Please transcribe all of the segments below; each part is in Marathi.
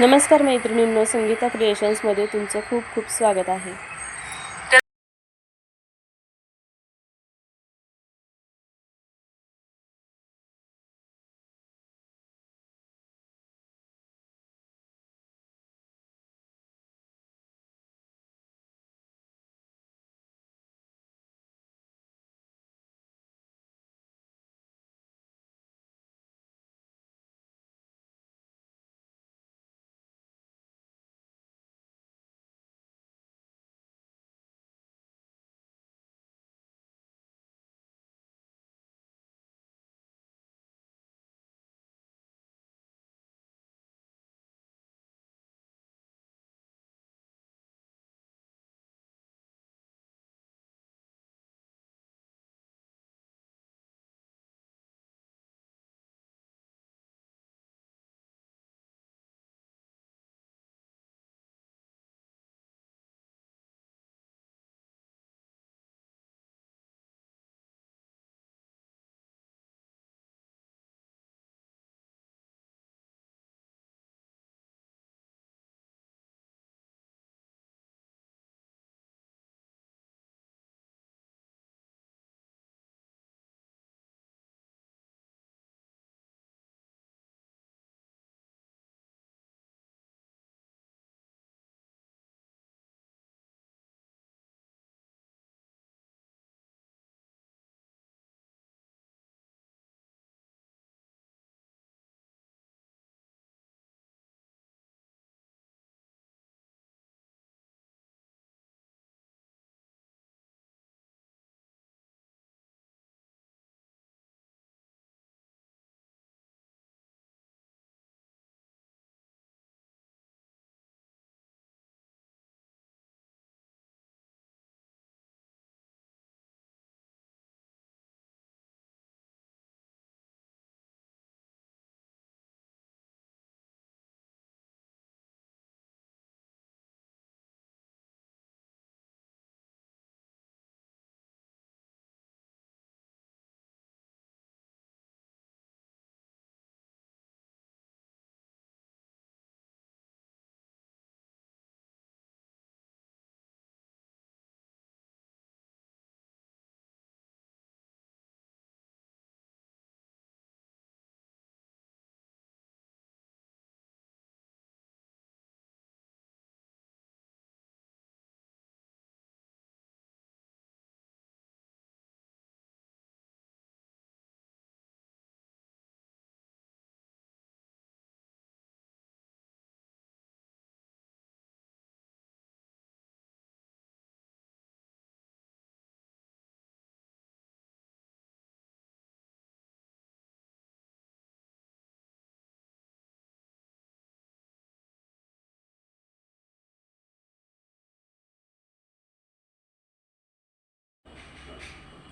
नमस्कार मैत्रिणींनो. संगीता क्रिएशन्समध्ये तुमचं खूप खूप स्वागत आहे.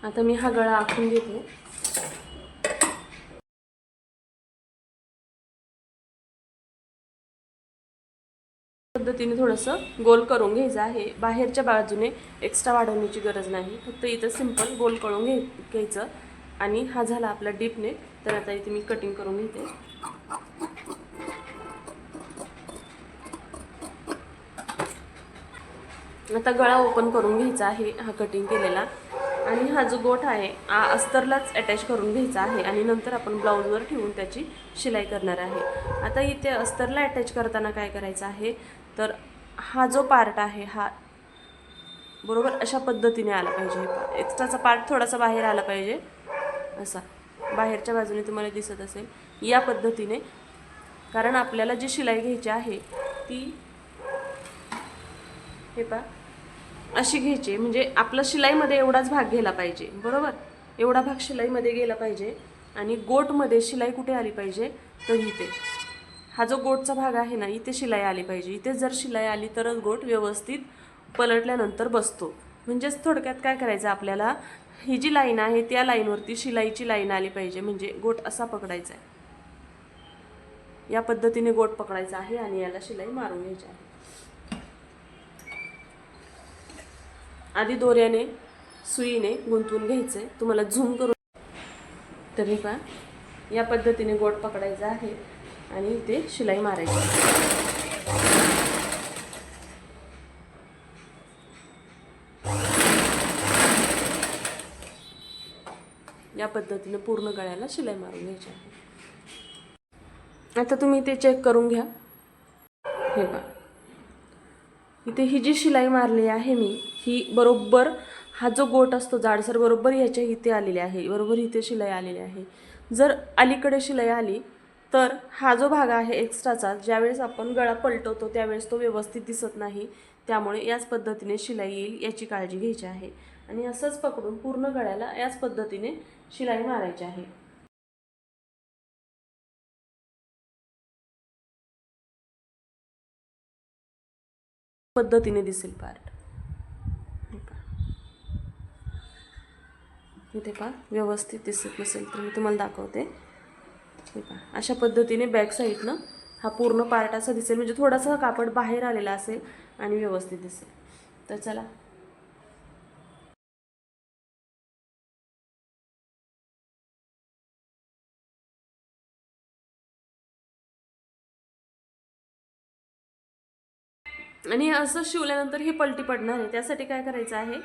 आता मी हा गळा आखून घेते. पद्धतीने थोडंसं गोल करून घ्यायचं आहे. बाहेरच्या बाजूने एक्स्ट्रा वाढवण्याची गरज नाही. फक्त इथं सिंपल गोल करून घे घ्यायचं. आणि हा झाला आपला डीपने तर आता इथे मी कटिंग करून घेते. आता गळा ओपन करून घ्यायचा आहे. हा कटिंग केलेला. आणि हा जो गोठ आहे हा अस्तरलाच अटॅच करून घ्यायचा आहे आणि नंतर आपण ब्लाऊजवर ठेवून त्याची शिलाई करणार आहे. आता इथे अस्तरला अटॅच करताना काय करायचं आहे तर हा जो पार्ट आहे हा बरोबर अशा पद्धतीने आला पाहिजे. एक्स्ट्राचा पार्ट थोडासा बाहेर आला पाहिजे. असा. बाहेरच्या बाजूने तुम्हाला दिसत असेल. या पद्धतीने. कारण आपल्याला जी शिलाई घ्यायची आहे ती हे पा अशी घ्यायची. आहे. म्हणजे आपलं शिलाईमध्ये एवढाच भाग घ्यायला पाहिजे. बरोबर? एवढा भाग शिलाईमध्ये गेला पाहिजे. आणि गोटमध्ये शिलाई कुठे आली पाहिजे? तर इथे. हा जो गोटचा भाग आहे ना इथे शिलाई आली पाहिजे. इथे जर शिलाई आली तरच गोट व्यवस्थित पलटल्यानंतर बसतो. म्हणजेच थोडक्यात काय करायचं आपल्याला? ही जी लाईन आहे त्या लाईनवरती शिलाईची लाईन आली पाहिजे. म्हणजे गोट असा पकडायचा आहे. या पद्धतीने गोट पकडायचा आहे आणि याला शिलाई मारून घ्यायची आहे. आधी दोऱ्याने सुईने गुंतवून घ्यायचं. आहे तुम्हाला झूम करून तरी पहा या पद्धतीने गोट पकडायचा आहे आणि ते शिलाई मारायची. या पद्धतीने पूर्ण गळ्याला शिलाई मारून घ्यायची आहे. आता तुम्ही ते चेक करून घ्या. हे पहा. इथे ही जी शिलाई मारली आहे मी ही बरोबर हा जो गोट असतो जाडसर बरोबर ह्याच्या इथे आलेली आहे बरोबर इथे शिलाई आलेली आहे. जर अलीकडे शिलाई आली तर हा जो भाग आहे एक्स्ट्राचा ज्यावेळेस आपण गळा पलटवतो त्यावेळेस तो व्यवस्थित दिसत नाही. त्यामुळे याच पद्धतीने शिलाई येईल याची काळजी घ्यायची आहे. आणि असंच पकडून पूर्ण गळ्याला याच पद्धतीने शिलाई मारायची आहे. पद्धतीने दिसेल पार्ट हे पहा. इथे पहा व्यवस्थित दिसत नसेल तर मी तुम्हाला दाखवते. हे पहा अशा पद्धतीने बॅक साईडनं हा पूर्ण पार्ट असा दिसेल म्हणजे थोडासा कापड बाहेर आलेला असेल आणि व्यवस्थित दिसेल. तर चला. आणि असं शिवल्यानंतर हे पलटी पडणार आहे. त्यासाठी काय करायचं आहे?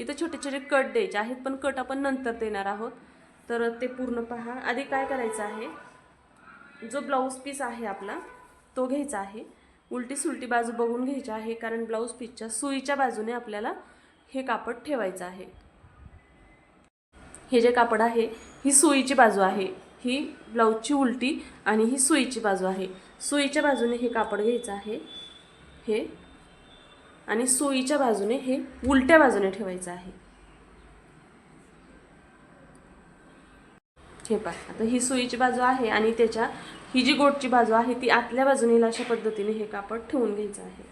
इथं छोटे छोटे कट द्यायचे आहेत पण कट आपण नंतर देणार आहोत. तर ते पूर्ण पहा. आधी काय करायचं आहे? जो ब्लाऊज पीस आहे आपला तो घ्यायचा आहे. उलटी सुलटी बाजू बघून घ्यायची आहे कारण ब्लाऊज पीसच्या सुईच्या बाजूने आपल्याला हे कापड ठेवायचं आहे. हे जे कापड आहे ही सुईची बाजू आहे. ही ब्लाऊजची उलटी आणि ही सुईची बाजू आहे. सुईच्या बाजूने हे कापड घ्यायचं आहे. हे आणि सोयीच्या बाजूने हे उलट्या बाजूने ठेवायचं आहे. हे पहा आता ही सोयीची बाजू आहे आणि त्याच्या ही जी गोटची बाजू आहे ती आतल्या बाजूने अशा पद्धतीने हे कापड ठेवून घ्यायचं आहे.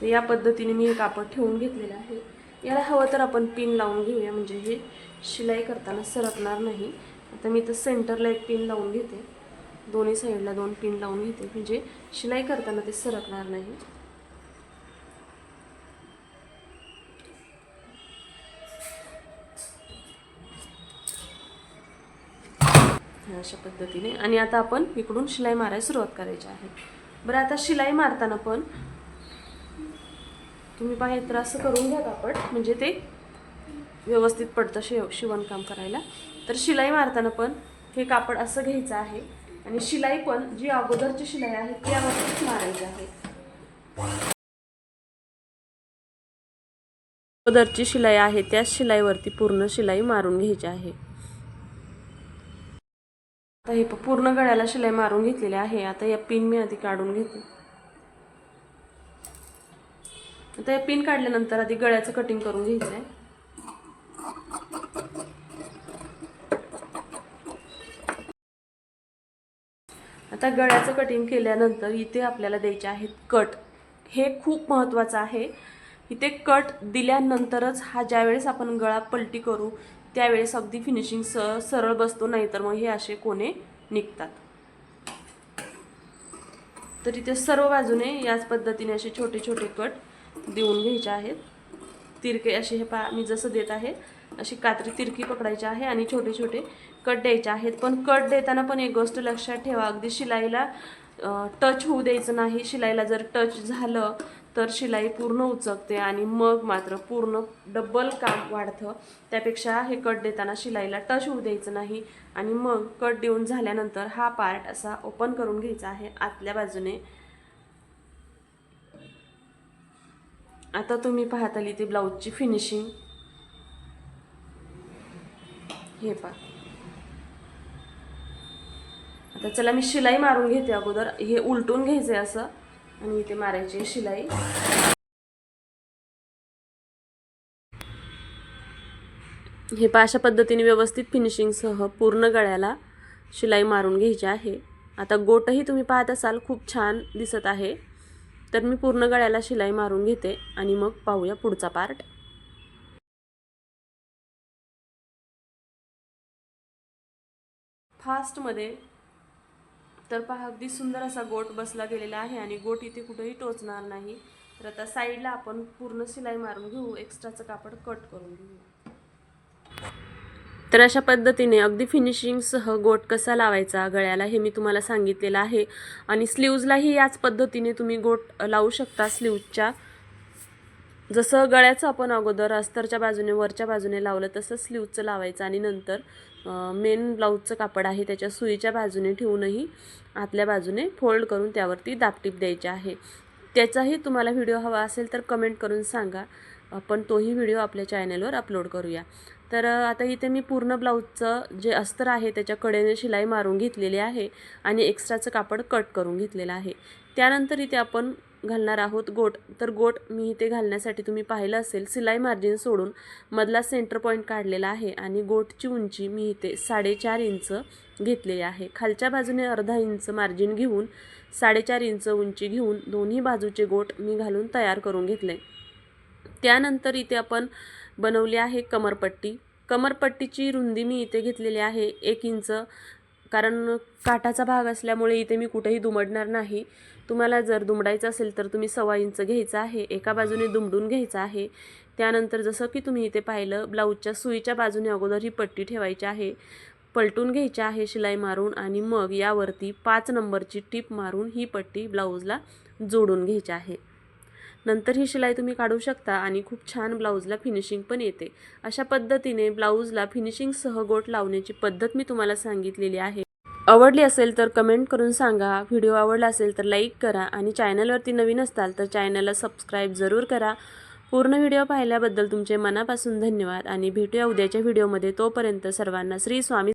तर या पद्धतीने मी हे कापड ठेवून घेतलेलं आहे. याला हवं तर आपण पिन लावून घेऊया म्हणजे हे शिलाई करताना सरकणार नाही. आता मी तर सेंटरला एक पिन लावून घेते. दोन्ही साईडला दोन पिन लावून घेते. म्हणजे शिलाई करताना ते सरकणार नाही. अशा पद्धतीने. आणि आता आपण इकडून शिलाई मारायला सुरुवात करायची आहे. बरं आता शिलाई मारताना पण तुम्ही बाहेर तर असं करून घ्या कापड. म्हणजे ते व्यवस्थित पडतं शिव शिवणकाम करायला. तर शिलाई मारताना पण हे कापड असं घ्यायचं आहे. आणि शिलाई पण जी अगोदरची शिलाई आहे ती यावरतीच मारायची आहे. अगोदरची शिलाई आहे त्याच शिलाईवरती पूर्ण शिलाई मारून घ्यायची आहे. आता हे पूर्ण गळ्याला शिलाई मारून घेतलेली आहे आता या पिन मी आधी काढून घेते. आता या पिन काढल्यानंतर आधी गळ्याचं कटिंग करून घ्यायचं आहे आता गळ्याचं कटिंग केल्यानंतर इथे आपल्याला द्यायचे आहेत कट हे खूप महत्त्वाचं आहे. इथे कट दिल्यानंतरच हा ज्यावेळेस आपण गळा पलटी करू त्यावेळेस अगदी फिनिशिंग स सरळ बसतो नाहीतर मग हे असे कोणे निघतात. तर इथे सर्व बाजूने याच पद्धतीने असे छोटे छोटे कट देऊन घ्यायचे आहेत. तिरके असे हे पा मी जसं देत आहे अशी कात्री तिरकी पकडायची आहे आणि छोटे छोटे कट द्यायचे आहेत. पण कट देताना पण एक गोष्ट लक्षात ठेवा अगदी शिलाईला टच होऊ द्यायचं नाही. शिलाईला जर टच झालं तर शिलाई पूर्ण उचकते आणि मग मात्र पूर्ण डबल काम वाढतं. त्यापेक्षा हे कट देताना शिलाईला टच होऊ द्यायचं नाही आणि मग कट देऊन झाल्यानंतर हा पार्ट असा ओपन करून घ्यायचा आहे आतल्या बाजूने. आता तुम्ही पाहताली ती ब्लाऊजची फिनिशिंग हे पा. आता चला मी शिलाई मारून घेते अगोदर. हे उलटून घ्यायचंय असं. आणि इथे मारायची शिलाई. हे पा अशा पद्धतीने व्यवस्थित फिनिशिंगसह पूर्ण गळ्याला शिलाई मारून घ्यायची आहे. आता गोटही तुम्ही पाहत असाल खूप छान दिसत आहे. तर मी पूर्ण गळ्याला शिलाई मारून घेते. आणि मग पाहूया पुढचा पार्ट फास्टमध्ये. तर पहा अगदी सुंदर असा गोट बसला गेलेला आहे आणि गोट इथे कुठेही टोचणार नाही. तर आता साईडला आपण पूर्ण शिलाई मारून घेऊ एक्स्ट्राचं कापड कट करून घेऊ. तर अशा पद्धतीने अगदी फिनिशिंगसह गोट कसा लावायचा गळ्याला हे मी तुम्हाला सांगितलेलं आहे. आणि स्लीव्जलाही याच पद्धतीने तुम्ही गोट लावू शकता स्लीव्जच्या. जसं गळ्याचं आपण अगोदर अस्तरच्या बाजूने वरच्या बाजूने लावलं तसं स्लीवचं लावायचं आणि नंतर मेन ब्लाऊजचं कापड आहे त्याच्या सुईच्या बाजूने ठेवूनही आतल्या बाजूने फोल्ड करून त्यावरती दापटीप द्यायची आहे. त्याचाही तुम्हाला व्हिडिओ हवा असेल तर कमेंट करून सांगा. आपण तोही व्हिडिओ आपल्या चॅनलवर अपलोड करूया. तर आता इथे मी पूर्ण ब्लाऊजचं जे अस्तर आहे त्याच्या कडेने शिलाई मारून घेतलेली आहे आणि एक्स्ट्राचं कापड कट करून घेतलेलं आहे. त्यानंतर इथे आपण घालणार आहोत. गोट तर गोट मी इथे घालण्यासाठी तुम्ही पाहिलं असेल सिलाई मार्जिन सोडून मधला सेंटर पॉईंट काढलेला आहे आणि गोटची उंची मी इथे साडेचार इंच घेतलेली आहे. खालच्या बाजूने अर्धा इंच मार्जिन घेऊन साडेचार इंच उंची घेऊन दोन्ही बाजूचे गोट मी घालून तयार करून घेतले. त्यानंतर इथे आपण बनवली आहे कमरपट्टी. कमरपट्टीची रुंदी मी इथे घेतलेली आहे एक इंच. कारण काठाचा भाग असल्यामुळे इथे मी कुठेही दुमडणार नाही. तुम्हाला जर दुमडायचं असेल तर तुम्ही सव्वा इंच घ्यायचं आहे एका बाजूने दुमडून घ्यायचं आहे. त्यानंतर जसं की तुम्ही इथे पाहिलं ब्लाऊजच्या सुईच्या बाजूने अगोदर ही पट्टी ठेवायची आहे. पलटून घ्यायची आहे शिलाई मारून आणि मग यावरती पाच नंबरची टीप मारून ही पट्टी ब्लाऊजला जोडून घ्यायची आहे. नंतर ही शिलाई तुम्ही काढू शकता आणि खूप छान ब्लाऊजला फिनिशिंग पण येते. अशा पद्धतीने ब्लाऊजला फिनिशिंगसह गोट लावण्याची पद्धत मी तुम्हाला सांगितलेली आहे. आवडली असेल तर कमेंट करून सांगा. व्हिडिओ आवडला असेल तर लाईक करा आणि चॅनलवरती नवीन असताल तर चॅनलला सबस्क्राईब जरूर करा. पूर्ण व्हिडिओ पाहिल्याबद्दल तुमचे मनापासून धन्यवाद आणि भेटूया उद्याच्या व्हिडिओमध्ये तोपर्यंत सर्वांना श्री स्वामी